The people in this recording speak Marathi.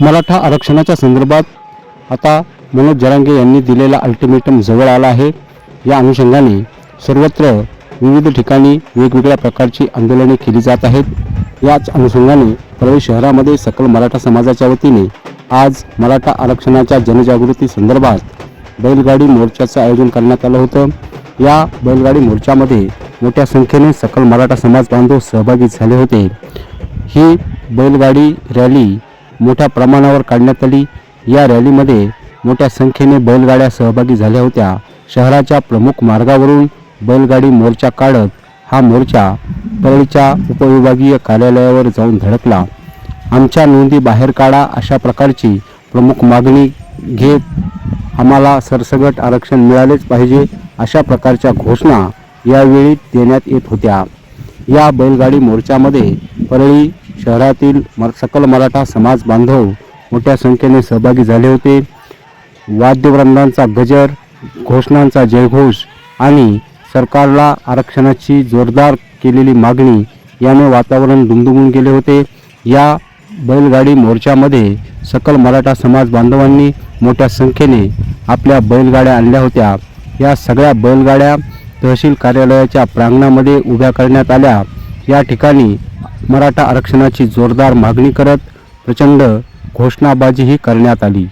मराठा आरक्षणाच्या संदर्भात आता मनोज जरांगे यांनी दिलेला अल्टिमेटम जवळ आला आहे. या अनुषंगाने सर्वत्र विविध ठिकाणी वेगवेगळ्या प्रकारची आंदोलने केली जात आहेत. याच अनुषंगाने परळी शहरामध्ये सकल मराठा समाजाच्या वतीने आज मराठा आरक्षणाच्या जनजागृती संदर्भात बैलगाडी मोर्चाचं आयोजन करण्यात आलं होतं. या बैलगाडी मोर्चामध्ये मोठ्या संख्येने सकल मराठा समाज बांधव सहभागी झाले होते. ही बैलगाडी रॅली मोठ्या प्रमाणावर काढण्यात आली. या रॅलीमध्ये मोठ्या संख्येने बैलगाड्या सहभागी झाल्या होत्या. शहराच्या प्रमुख मार्गावरून बैलगाडी मोर्चा काढत हा मोर्चा परळीच्या उपविभागीय कार्यालयावर जाऊन धडकला. आमच्या नोंदी बाहेर काढा अशा प्रकारची प्रमुख मागणी घेत आम्हाला सरसगट आरक्षण मिळालेच पाहिजे अशा प्रकारच्या घोषणा यावेळी देण्यात येत होत्या. या बैलगाडी मोर्चामध्ये परळी शहरातील मर सकल मराठा समाज बांधव मोठ्या संख्येने सहभागी झाले होते. वाद्यवृंदांचा गजर घोषणांचा जयघोष आणि सरकारला आरक्षणाची जोरदार केलेली मागणी याने वातावरण दुमदुमून गेले होते. या बैलगाडी मोर्चामध्ये सकल मराठा समाज बांधवांनी मोठ्या संख्येने आपल्या बैलगाड्या आणल्या होत्या. या सगळ्या बैलगाड्या तहसील कार्यालयाच्या प्रांगणामध्ये उभ्या करण्यात आल्या. या ठिकाणी मराठा आरक्षणाची जोरदार मागणी करत प्रचंड घोषणाबाजीही करण्यात आली.